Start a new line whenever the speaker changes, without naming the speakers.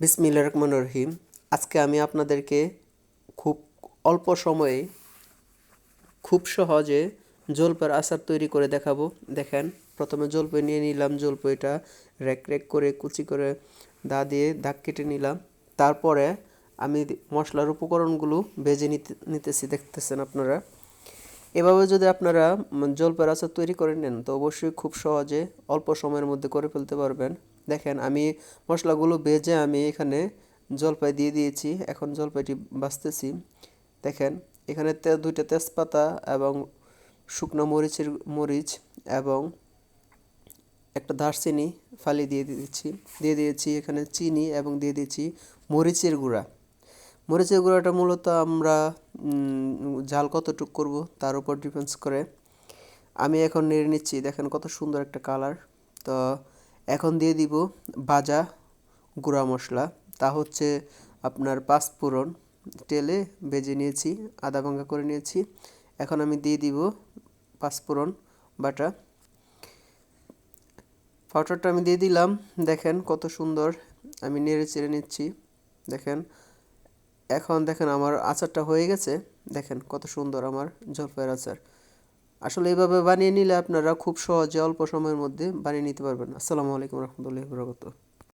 বিসমিল্লা রহমান রহিম। আজকে আমি আপনাদেরকে খুব অল্প সময়ে খুব সহজে জলপাইয়ের আচার তৈরি করে দেখাবো। দেখেন, প্রথমে জলপাই নিয়ে নিলাম, জলপাইটা রেক রেক করে কুচি করে দা দিয়ে দাগ কেটে নিলাম। তারপরে আমি মশলার উপকরণগুলো ভেজে নিতে নিতেছি, দেখতেছেন আপনারা। এভাবে যদি আপনারা জলপাইয়ের আচার তৈরি করে নেন, তো অবশ্যই খুব সহজে অল্প সময়ের মধ্যে করে ফেলতে পারবেন। দেখেন, আমি মশলাগুলো ভেজে আমি এখানে জলপাই দিয়ে দিয়েছি। এখন জলপাইটি বাছতেছি দেখেন, এখানে দুইটা তেজপাতা এবং শুকনো মরিচের, মরিচ এবং একটা দারচিনি ফালি দিয়ে দিয়েছি। দিয়ে দিয়েছি এখানে চিনি এবং দিয়ে দিয়েছি মরিচের গুঁড়া। মরিচের গুঁড়াটা মূলত আমরা ঝাল কতটুকু করব তার উপর ডিপেন্ডস করে। আমি এখন নেড়ে নিচ্ছি, দেখেন কত সুন্দর একটা কালার তো এখন দিয়ে দিব ভাজা গুঁড়া মশলা। তা হচ্ছে আপনার পাঁচফোড়ন তেলে ভেজে নিয়েছি, আদা ভাঙ্গা করে নিয়েছি। এখন আমি দিয়ে দিব পাঁচফোড়ন বাটা। পাউডারটা আমি দিয়ে দিলাম, দেখেন কত সুন্দর। আমি নেড়ে চেড়ে নিচ্ছি, দেখেন। এখন দেখেন আমার আচারটা হয়ে গেছে। দেখেন কত সুন্দর আমার জলপাইয়ের আচার। আসলে এইভাবে বানিয়ে নিলে আপনারা খুব সহজে অল্প সময়ের মধ্যে বানিয়ে নিতে পারবেন। আসসালামু আলাইকুম রহমতুল্লাহ বরকত